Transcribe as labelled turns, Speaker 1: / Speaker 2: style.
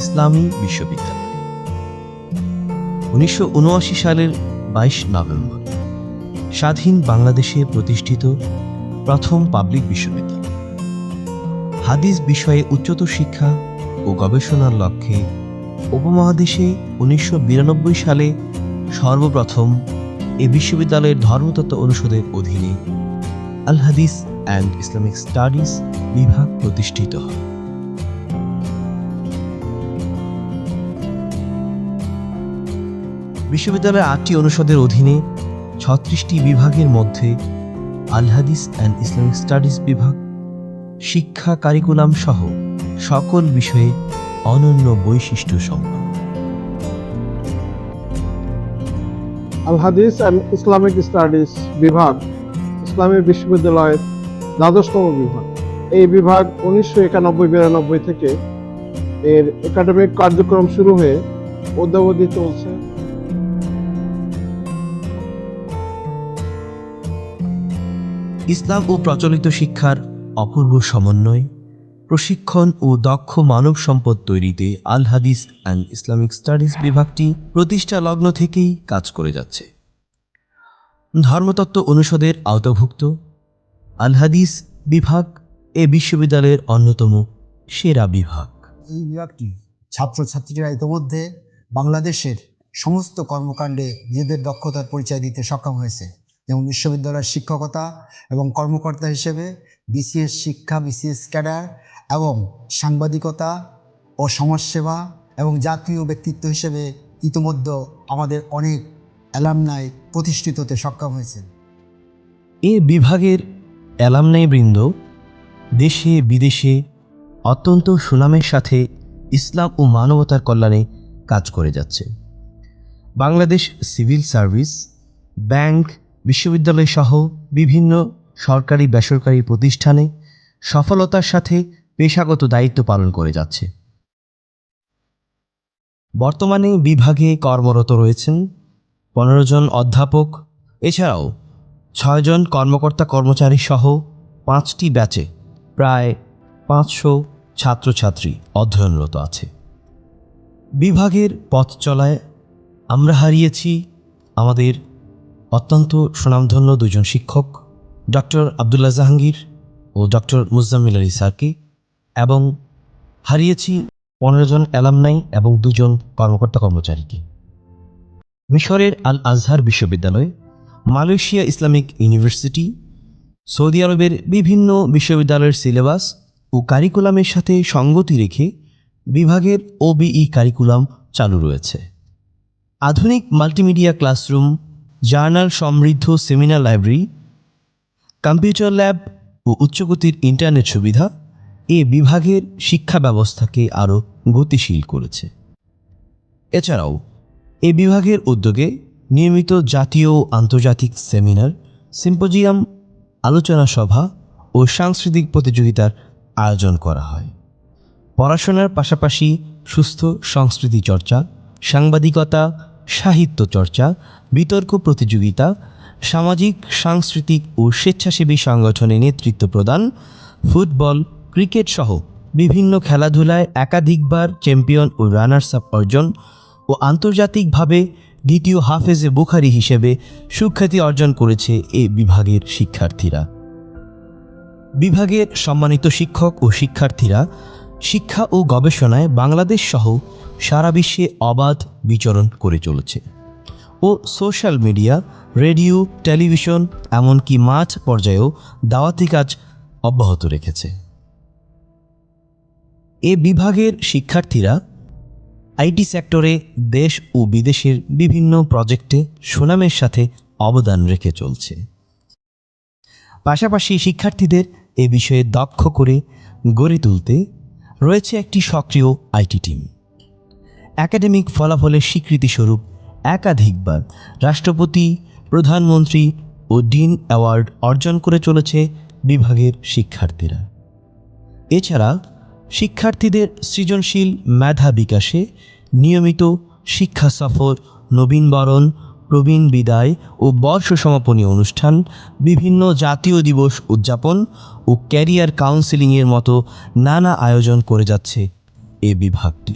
Speaker 1: ইসলামী বিশ্ববিদ্যালয়। উনিশশো উনআশি সালের বাইশ নভেম্বর, স্বাধীন বাংলাদেশে প্রতিষ্ঠিত প্রথম পাবলিক বিশ্ববিদ্যালয়। হাদিস বিষয়ে উচ্চতর শিক্ষা ও গবেষণার লক্ষ্যে উপমহাদেশে উনিশশো বিরানব্বই সালে সর্বপ্রথম এ বিশ্ববিদ্যালয়ের ধর্মতত্ত্ব অনুষদের অধীনে আল হাদিস অ্যান্ড ইসলামিক স্টাডিজ বিভাগ প্রতিষ্ঠিত হয়। বিশ্ববিদ্যালয়ের আটটি অনুষদের অধীনে ছত্রিশটি বিভাগের মধ্যে আল হাদিস অ্যান্ড ইসলামিক স্টাডিজ বিভাগ, শিক্ষা কারিকুলাম সহ সকল বিষয়ে অনন্য বৈশিষ্ট্য সম্পন্ন।
Speaker 2: আল হাদিস অ্যান্ড ইসলামিক স্টাডিজ বিভাগ ইসলামী বিশ্ববিদ্যালয়ের দ্বাদশতম বিভাগ। এই বিভাগ উনিশশো একানব্বই বিরানব্বই থেকে এর একাডেমিক কার্যক্রম শুরু হয়ে অদ্যাবধি চলছে।
Speaker 1: ইসলাম ও প্রচলিত শিক্ষার অপূর্ব সমন্বয়, প্রশিক্ষণ ও দক্ষ মানব সম্পদ তৈরিতে আল হাদিস অ্যান্ড ইসলামিক স্টাডিজ বিভাগটি প্রতিষ্ঠা লগ্ন থেকেই কাজ করে যাচ্ছে। ধর্মতত্ত্ব অনুষদের আওতাভুক্ত, আল হাদিস বিভাগ এ বিশ্ববিদ্যালয়ের অন্যতম সেরা বিভাগ।
Speaker 3: এই বিভাগটি ছাত্রছাত্রীরা ইতিমধ্যে বাংলাদেশের সমস্ত কর্মকাণ্ডে নিজেদের দক্ষতার পরিচয় দিতে সক্ষম হয়েছে। যেমন বিশ্ববিদ্যালয়ের শিক্ষকতা এবং কর্মকর্তা হিসেবে বিসিএস শিক্ষা, বিসিএস ক্যাডার এবং সাংবাদিকতা ও সমাজসেবা এবং জাতীয় ব্যক্তিত্ব হিসেবে ইতিমধ্যে আমাদের অনেক অ্যালামনাই প্রতিষ্ঠিত হতে সক্ষম হয়েছেন।
Speaker 1: এ বিভাগের অ্যালামনাই বৃন্দ দেশে, বিদেশে অত্যন্ত সুনামের সাথে ইসলাম ও মানবতার কল্যাণে কাজ করে যাচ্ছে। বাংলাদেশ সিভিল সার্ভিস ব্যাংক বিশ্ববিদ্যালয় সহ বিভিন্ন সরকারি বেসরকারি প্রতিষ্ঠানে সফলতার সাথে পেশাগত দায়িত্ব পালন করে যাচ্ছে। বর্তমানে বিভাগে কর্মরত রয়েছেন পনেরো জন অধ্যাপক, এছাড়াও ছয়জন কর্মকর্তা কর্মচারী সহ পাঁচটি ব্যাচে প্রায় পাঁচশো ছাত্রছাত্রী অধ্যয়নরত আছে। বিভাগের পথ চলায় আমরা হারিয়েছি আমাদের অত্যন্ত সুনামধন্য দুজন শিক্ষক, ডক্টর আবদুল্লাহ জাহাঙ্গীর ও ডক্টর মুজাম্মিল আলী স্যারকে এবং হারিয়েছি পনেরো জন অ্যালামনাই এবং দুজন কর্মকর্তা কর্মচারীকে। মিশরের আল আজহার বিশ্ববিদ্যালয়, মালয়েশিয়া ইসলামিক ইউনিভার্সিটি, সৌদি আরবের বিভিন্ন বিশ্ববিদ্যালয়ের সিলেবাস ও কারিকুলামের সাথে সঙ্গতি রেখে বিভাগের ওবিই কারিকুলাম চালু রয়েছে। আধুনিক মাল্টিমিডিয়া ক্লাসরুম জার্নাল সমৃদ্ধ সেমিনার লাইব্রেরি, কম্পিউটার ল্যাব ও উচ্চগতির ইন্টারনেট সুবিধা এ বিভাগের শিক্ষা ব্যবস্থাকে আরও গতিশীল করেছে। এছাড়াও, এ বিভাগের উদ্যোগে নিয়মিত জাতীয় আন্তর্জাতিক সেমিনার, সিম্পোজিয়াম, আলোচনা সভা ও সাংস্কৃতিক প্রতিযোগিতার আয়োজন করা হয়। পড়াশোনার পাশাপাশি সুস্থ সংস্কৃতি চর্চা, সাংবাদিকতা সাহিত্য চর্চা, বিতর্ক প্রতিযোগিতা, সামাজিক, সাংস্কৃতিক ও স্বেচ্ছাসেবী সংগঠনে নেতৃত্ব প্রদান, ফুটবল, ক্রিকেট সহ বিভিন্ন খেলাধুলায় একাধিকবার চ্যাম্পিয়ন ও রানার্স আপ অর্জন ও আন্তর্জাতিকভাবে দ্বিতীয় হাফেজে বুখারি হিসেবে সুখ্যাতি অর্জন করেছে এ বিভাগের শিক্ষার্থীরা। বিভাগের সম্মানিত শিক্ষক ও শিক্ষার্থীরা শিক্ষা ও গবেষণায় বাংলাদেশ সহ সারা বিশ্বে অবাধ বিচরণ করে চলেছে। ও সোশ্যাল মিডিয়া, রেডিও, টেলিভিশন, এমনকি মাঠ পর্যায়েও দাওয়াতি কাজ অব্যাহত রেখেছে। এ বিভাগের শিক্ষার্থীরা আইটি সেক্টরে দেশ ও বিদেশের বিভিন্ন প্রজেক্টে সুনামের সাথে অবদান রেখে চলছে। পাশাপাশি শিক্ষার্থীদের এ বিষয়ে দক্ষ করে গড়ে তুলতে রয়েছে একটি সক্রিয় আইটি টিম। একাডেমিক ফলাফলের স্বীকৃতিস্বরূপ একাধিকবার রাষ্ট্রপতি, প্রধানমন্ত্রী ও ডিন অ্যাওয়ার্ড অর্জন করে চলেছে বিভাগের শিক্ষার্থীরা। এছাড়া শিক্ষার্থীদের সৃজনশীল মেধা বিকাশে নিয়মিত শিক্ষা সফর নবীনবরণ প্রবীণ বিদায় ও বর্ষ সমাপনী অনুষ্ঠান, বিভিন্ন জাতীয় দিবস উদযাপন ও ক্যারিয়ার কাউন্সেলিংয়ের মতো নানা আয়োজন করে যাচ্ছে এ বিভাগটি।